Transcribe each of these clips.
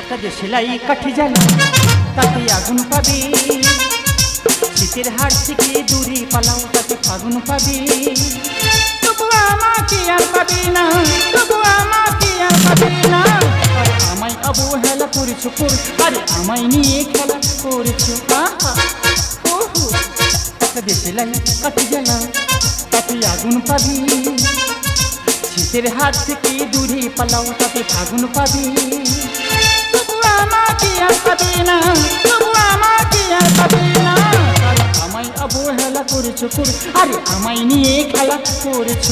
একটা যে সেলাই কাঠি জ্বালা তাতে আগুন পাবি। শীতের হাট থেকে দূরে পালাও, তাতে ফাগুন পাবি। তবু আমাকে আর পাবি না, তবু আমাকে আর পাবি না। আরে আমায় অবহেলা করেছ কর, আরে আমায় নিয়ে খেলা করেছ। একটা সেলাই কাঠি জ্বালা তাতে আগুন পাবি। শীতের হাত থেকে দূরে পালাও, তাতে ফাগুন পাবি। না আমায় অবহেলা করেছ কর, আরে আমায় নিয়ে খেলা করেছ।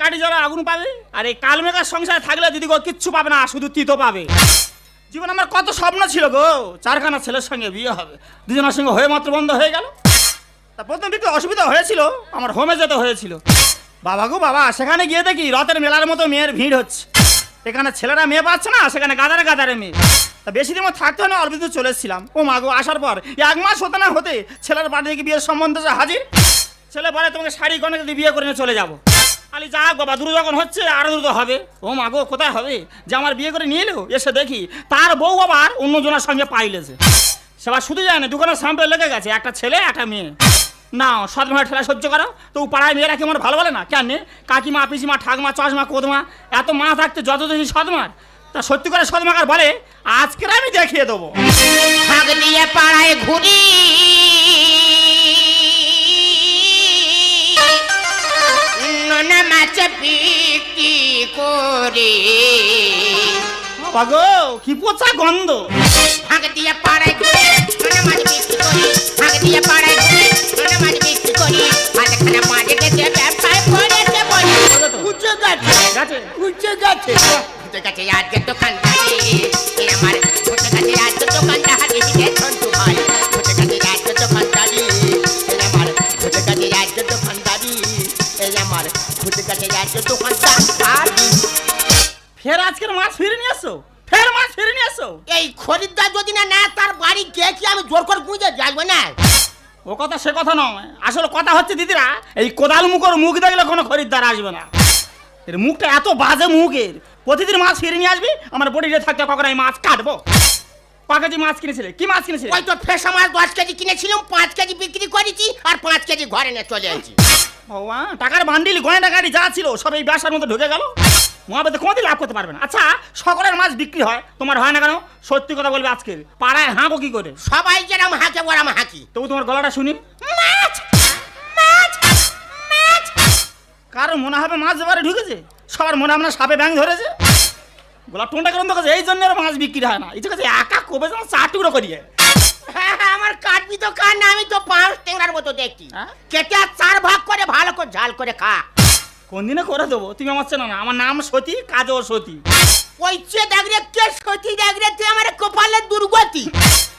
কাটি আগুন পাবে, আর এই কালমেকার সংসারে থাকলে দিদি কিচ্ছু পাবে না, শুধু তিতো পাবে। জীবন আমার কত স্বপ্ন ছিল গো। চারখানা ছেলের সঙ্গে বিয়ে হবে। দুজনের সঙ্গে হয়ে মাত্র বন্ধ হয়ে গেল। তা প্রথম দিকে অসুবিধা হয়েছিল। আমার হোমে যেতে হয়েছিল। বাবা গো বাবা, সেখানে গিয়ে দেখি রথের মেলার মতো মেয়ের ভিড় হচ্ছে। এখানে ছেলেরা মেয়ে পাচ্ছে না, সেখানে গাদারে গাদারে মেয়ে। তা বেশি দিন থাকতে হয় না অল্প দিন চলে এসেছিলাম। ও মা গো, আসার পর এক মাস হতে না হতে ছেলের বাড়ি থেকে বিয়ের সম্বন্ধ হাজির। ছেলে বলে, তোমাকে শাড়ি যদি বিয়ে করে নিয়ে চলে যাব। খালি যা বাবা দ্রুত যখন হচ্ছে, আরও দ্রুত হবে। ও মা গো, কোথায় হবে? যে আমার বিয়ে করে নিয়ে এলো, এসে দেখি তার বউ আবার অন্যজনের সঙ্গে পাইলেছে। সেবার শুধু যায় না দোকানের সামনে লেগে গেছে, একটা ছেলে, একটা মেয়ে। না সদমার ঠেলা সহ্য করো। তো পাড়ায় মেয়েরা কেমন ভালো বলে না? কেন কাকিমা, পিসিমা, ঠাকমা, চশমা, কোদমা, এত মা থাকতে যত দেখি সদমার তা সত্যি করে সদমাকার বলে, আজকের আমি দেখিয়ে দেবো। পাড়ায় ঘুরি। মাছ বিক্রি করে। বাগো কি পচা গন্ধ? ফাঁক দিয়ে পাড়ায় ঘুরি নোনা মাছ বিক্রি করি। ভাগ দিয়ে পাড়ায় ঘুরি নোনা মাছ বিক্রি করি। মাঝখানে মাঝে গেছে ব্যবসায় করেছে বলি। উঠে গেছে গেছে উঠে গেছে। উঠে গেছে আজকে ফের আজকের মাছ ফিরে নিয়ে এসো। ফের মাছ ফিরে নিয়ে এসো। এই খরিদ্দার যদি না নেয় তার বাড়ি গিয়ে কি আমি জোর করে গুঁজে যাব না? ও কথা সে কথা নয়। আসলে কথা হচ্ছে দিদিরা এই কোদাল মুখর মুখ দেখলে কোনো খরিদ্দার আসবে না। এর মুখটা এত বাজে মুখের। প্রতিদিন মাছ ফিরে নিয়ে আসবি আমার বডিতে থাকতে কখন আমি মাছ কাটবো। ক কেজি মাছ কিনেছিলে? কি মাছ কিনেছিলে? ওই তো ফেসা মাছ দশ কেজি কিনেছিলাম পাঁচ কেজি বিক্রি করেছি আর পাঁচ কেজি ঘরে নিয়ে চলে এসেছি। ভগবান টাকার বান্ডিল গয়না গাড়ি যা ছিল সব এই ব্যবসার মধ্যে ঢুকে গেল। মহাবেদে কোনোদিন লাভ করতে পারবে না। আচ্ছা সকলের মাছ বিক্রি হয় তোমার হয় না কেন? সত্যি কথা বলবে আজকে পাড়ায় হাঁকো কি করে? সবাই যেরকম হাঁকে ওরম হাঁকি তবু তোমার গলাটা শুনি। মাছ মাছ মাছ। কারও মনে হবে মাছ এবারে ঢুকেছে? সবার মনে হবে না সাপে ব্যাং ধরেছে। গোলাপ টোনটা কেমন দেখেছে এই জন্য মাছ বিক্রি হয় না। এই কাছে একা কবে যেন চার টুকরো করিয়ে। হ্যাঁ, হ্যাঁ, আমার কাটবি তো কান না আমি তো পাঁচ টেঙ্গার মতো দেখছি। হ্যাঁ? কেটে চার ভাগ করে ভালো করে ঝাল করে খা। কোন দিনে করে দেবো? তুমি আমার চেনো না। আমার নাম সতী কাজও সতী। ওই চেয়ে দেখরে কে সতী দেখরে তুই আমার কপালের দুর্গতি।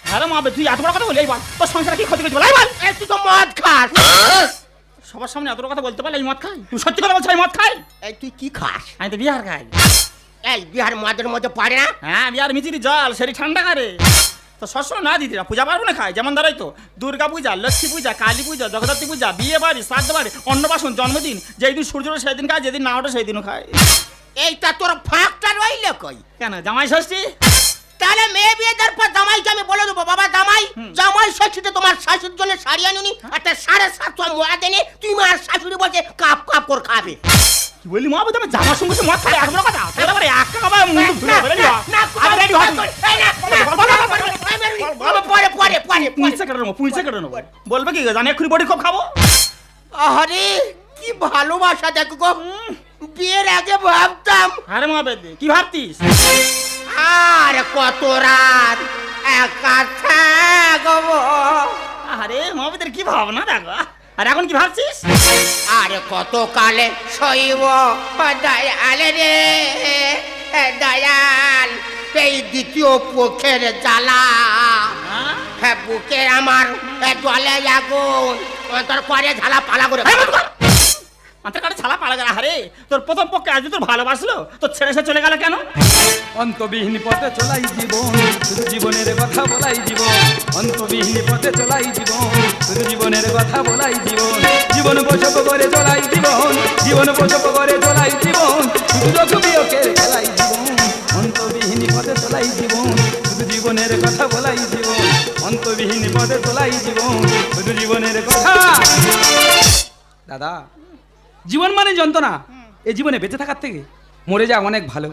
হ্যাঁ মা তুই এত বড় কথা বলি এই বল। তোর সংসারে কি ক্ষতি করছি বল এই বল। তুই তো মদ খাস। সবার সামনে এত বড় কথা বলতে পারলে এই মদ খাই? তুই সত্যি কথা বলছো এই মদ খাই? এই তুই কি খাস? আমি তো বিহার খাই। এই বিহার মদের মধ্যে পারে না? হ্যাঁ বিহার মিচিরি জল সেটি ঠান্ডা করে। তো সবসময় না দিদিরা পূজা পার্বণে খায় যেমন ধরাই তো দুর্গা পূজা লক্ষ্মী পূজা কালী পূজা জগদ্ধাত্রী পূজা বিয়ে বাড়ি শ্রাদ্ধ বাড়ি অন্নপ্রাশন জন্মদিন যেই দিন সূর্য সেই দিন খায় যেদিন না ওঠে সেই দিনও খায় এইটা তোর ফাঁকটা রইলে কই কেন জামাই ষষ্ঠী তাহলে মেয়ে বিয়ে দেওয়ার পর জামাইকে আমি বলে দেবো বাবা জামাই জামাই ষষ্ঠীতে তোমার শাশুর জন্য শাড়ি আনুনি একটা সাড়ে সাতশো মোয়া দেনে তুই আর শাশুড়ি বলছে কাপ কাপ করে খাবে কি বললি মা আমি জামার সঙ্গে মদ খাই এক বড় কথা এক ধরে নিও আগে রেডি হ পরে পরে পরে পুঁইছে কেটে নেব পুঁইছে কেটে নেব বলবে কি জানি এক্ষুনি বডি খুব খাব? আরে কি ভালোবাসা দেখো গো। বিয়ের আগে ভাবতাম। আরে মা বেদে কি ভাবতিস? আর কত রাত একা থাকব। আরে মা বেদের কি ভাবনা দেখো আর এখন কি ভাবছিস? আর কত কালে সইব দয়াল রে দয়াল? এই দ্বিতীয় পক্ষের জ্বালা। হ্যাঁ? বুকে আমার এ জলে আগুন। তোর পরে ঝালা পালা করে। মাথার কাছে ছালা পালা গেল তোর প্রথম পক্ষে আজ তোর ভালোবাসলো তোর ছেড়ে সে চলে গেল কেন? অন্তবিহীন পথে চলাই জীবন শুধু জীবনের কথা বলাই জীবন। অন্তবিহীন পথে চলাই জীবন শুধু জীবনের কথা বলাই জীবন। জীবন বসব করে চলাই জীবন জীবন বসব করে চলাই জীবন। শুধু লোক বিয়োগের খেলাই জীবন। পদে চলাই জীবন শুধু জীবনের কথা বলাই জীবন অন্তবিহীন পদে চলাই জীবন শুধু জীবনের কথা। দাদা জীবন মানে যন্ত্রণা। এই জীবনে বেঁচে থাকার থেকে মরে যাওয়া অনেক ভালো।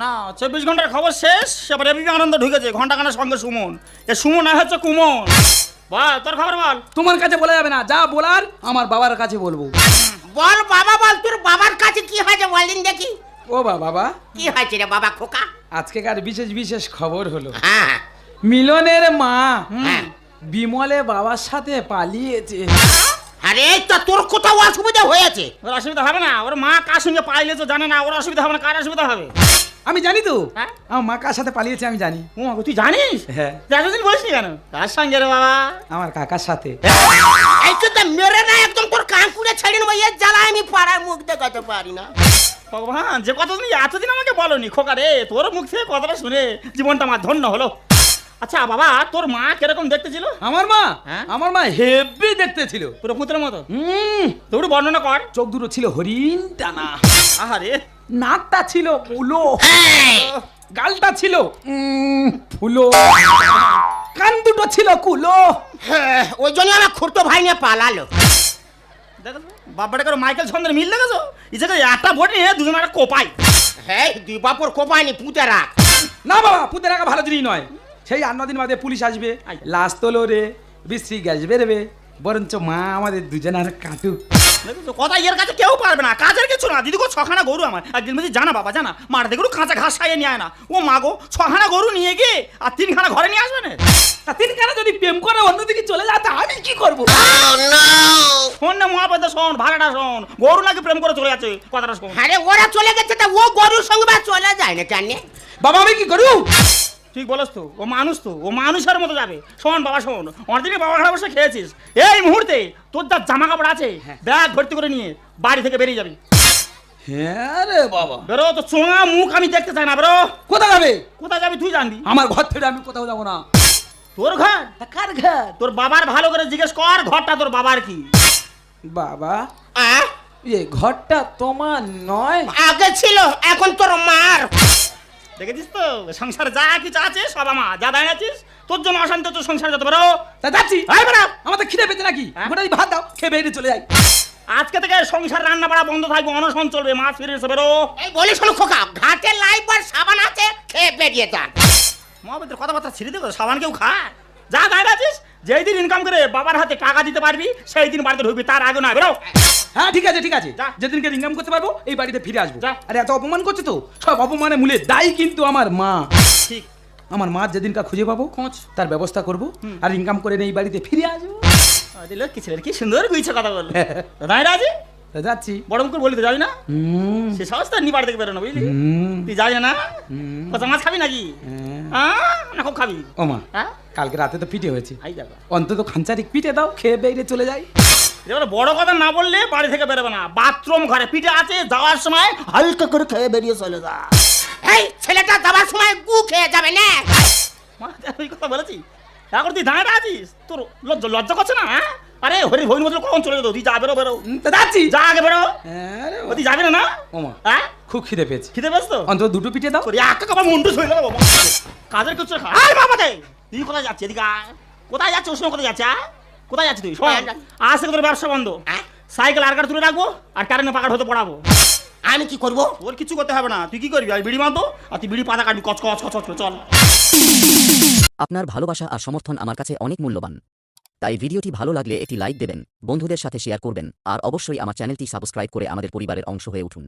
না চব্বিশ ঘণ্টার খবর শেষ এবার এবিপি আনন্দ ঢুকেছে ঘণ্টা খানের সঙ্গে সুমন। এ সুমন আর হচ্ছে কুমন। বল তোর খবর বল। তোমার কাছে বলা যাবে না যা বলার আমার বাবার কাছে বলব। বল বাবা বল তোর বাবার কাছে কি হয়েছে বলদিন দেখি। ও বাবা। কি হয়েছে রে বাবা খোকা? আজকেকার বিশেষ বিশেষ খবর হলো হ্যাঁ। মিলনের মা হ্যাঁ। বিমলে বাবার সাথে পালিয়েছে। আরে তা তোর কোথাও অসুবিধা হয়েছে? ওর অসুবিধা হবে না ওর মা কার সঙ্গে পাইলে তো জানে না ওর অসুবিধা হবে না কার অসুবিধা হবে? আমি জানি তো হ্যাঁ? আমার মা কার সাথে পালিয়েছে আমি জানি। ও মা তুই জানিস? হ্যাঁ। তুই এতদিন বলিস কেন? কার সঙ্গে রে বাবা? আমার কাকার সাথে। এই তো মেরে না একদম তোর কান কুড়ে ছেড়ে নেব এর জ্বালা আমি পাড়ার মুখ দেখাতে পারি না। ভগবান যে কথা তুমি এতদিন আমাকে বলনি খোকা রে তোর মুখ থেকে কথাটা শুনে জীবনটা আমার ধন্য হলো। আচ্ছা বাবা তোর মা কীরকম দেখতে ছিল? আমার মা? হ্যাঁ? আমার মা হেভি দেখতে ছিল। পুরো পুত্রের মতো? হুম। তোর বর্ণনা কর। চোখ দুটো ছিল হরিণ টানা। আহারে নাকটা ছিল এই, গালটা ছিল ফুলো। কান দুটো ছিল কুলো। হ্যাঁ, ওই জন্য আমার খুঁড়তো ভাই নিয়ে পালালো। দেখো বাবাটা করে মাইকেল ছন্দের মিল দেখেছ? ইসে একটা ভোট নিয়ে দুজন একটা কোপাই। হ্যাঁ দুই বাপর কোপায়নি পুঁতে রাখ। না বাবা পুঁতে রাখা ভালো জিনিস নয়। সেই আট ন দিন বাদে পুলিশ আসবে লাশ তোলো রে বিশ্রী গ্যাস বেরোবে বরঞ্চ মা আমাদের দুজনের কাটুক কথা এর কাছে কেউ পারবে না কাজের কিছু না। দিদি গো ছখানা গরু আমার। একদিন বলছি জানা বাবা জানা। মার দেখো কাঁচা ঘাস খাইয়ে নিয়ে আয় না। ও মা গো ছখানা গরু নিয়ে গিয়ে আর তিনখানা ঘরে নিয়ে আসবে না? তা তিন যদি প্রেম করে অন্যদিকে চলে যায় তা আমি কি করব? শোন না শোন গরু নাকি প্রেম করে চলে যাচ্ছে? কথাটা শোন। আরে ওরা চলে গেছে তা ও গরুর সঙ্গে বা চলে যায় না কেন? বাবা আমি কি করু ঠিক বলস তো ও মানুষ তো ও মানুষের মতো যাবে। শোন বাবা শোন অনেকদিনই বাবা খারাপ বসে খেয়েছিস। এই মুহূর্তে তোর যা জামা কাপড় আছে ব্যাগ ভর্তি করে নিয়ে বাড়ি থেকে বেরিয়ে যাবি। হ্যাঁ রে বাবা। বেরো তো চোঙা মুখ আমি দেখতে চাই না বেরো। কোথায় যাবে? কোথায় যাবি তুই জানবি। আমার ঘর থেকে আমি কোথাও যাব না। তোর ঘর? কার ঘর? তোর বাবার ভালো করে জিজ্ঞেস কর ঘরটা তোর বাবার কি? বাবা। আহ, এ ঘরটা তোমার নয়। আগে ছিল এখন তোর মার। দেখেছিস তো? সংসারে যা কিছু আছে সব আমার। যা দাঁড়িয়ে তোর জন্য অশান্তি তোর সংসার যেতে পারো তা যাচ্ছি। এই বেড়া। আমার তো খিদে পেতে নাকি? হ্যাঁ? গোটা ভাত দাও খেয়ে বেরিয়ে চলে যাই। আজকে থেকে সংসার রান্না বাড়া বন্ধ থাকবে অনশন চলবে মাছ ফিরে এসে বেরো। এই বলি শোনো খোকা ঘাটে লাইফ আর সাবান আছে খেয়ে বেরিয়ে যান মহাবিদ্যের কথাবার্তা ছিঁড়ে দেবো সাবান কেউ খায়? যা দাঁড়িয়ে আছিস যেই দিন ইনকাম করে বাবার হাতে টাকা দিতে পারবি সেই দিন বাড়িতে ঢুকবি তার আগে না বেরো। হ্যাঁ ঠিক আছে ঠিক আছে। যা। যেদিনকে ইনকাম করতে পারব এই বাড়িতে ফিরে আসব। যা। আরে এত অপমান করছে তো? সব অপমানে মূলে দায়ী কিন্তু আমার মা। ঠিক। আমার মা যেদিনকা খুঁজে পাবো খোঁজ। তার ব্যবস্থা করব আর ইনকাম করে এই বাড়িতে ফিরে আসব। দিল কি ছেলের কি সুন্দর গুইছে কথা বলল। দাঁড়িয়ে আছি তা যাচ্ছি। বড় মুখ করে বলি তো যাবি না? হুম, সে সাহস তো নি বাড়ি থেকে বেরোনো বুঝলি? হুম, তুই যাবি না? হুম। কত মাছ খাবি নাকি? হ্যাঁ। আহ, না খুব? খাবি ও মা হ্যাঁ? কালকে রাতে তো পিঠে হয়েছে। আই যাবে অন্তত খাঞ্চারিক পিঠে দাও খেয়ে বেরিয়ে চলে যাই। এবার বড় কথা না বললে বাড়ি থেকে বেরোবে না। বাথরুম ঘরে পিঠে আছে যাওয়ার সময় হালকা করে খেয়ে বেরিয়ে চলে যা। এই ছেলেটা যাবার সময় গু খেয়ে যাবে না। মা, ওই কথা বলেছি। এখন তুই দাঁড়িয়ে আছিস? তোর লজ্জা লজ্জা করছে না হ্যাঁ? আরে হরি হরি মতো কখন চলে যেত? তুই যা বেরো বেরো। যাচ্ছি। যা আগে বেরো। হ্যাঁ রে ও তুই যাবি না না? ও মা হ্যাঁ? খুব খিদে পেয়েছি। খিদে পেয়েছ তো? অন্তত দুটো পিঠে দাও। একা কবার মুন্ডু ছুঁয়ে দেবো বাবা। কাজের কিছু খা আয় বাবা দে তুই কোথায় যাচ্ছিস এদিকে কোথায় যাচ্ছিস? ওর কোথায় যাচ্ছে কোথায় যাচ্ছিস তুই? শোন আজ থেকে তোর ব্যবসা বন্ধ। হ্যাঁ? সাইকেল আর কার তুলে রাখব আর কারেন্টে পাকাট হতে পড়াবো। আমি কি করব? তোর কিছু করতে হবে না। তুই কি করবি? আর বিড়ি মাতো আর তুই বিড়ি পাতা কাটবি। কচ কচ কচ কচ করে চল। আপনার ভালোবাসা আর সমর্থন আমার কাছে অনেক মূল্যবান। তাই ভিডিওটি ভালো লাগলে একটি লাইক দেবেন বন্ধুদের সাথে শেয়ার করবেন আর অবশ্যই আমার চ্যানেলটি সাবস্ক্রাইব করে আমাদের পরিবারের অংশ হয়ে উঠুন।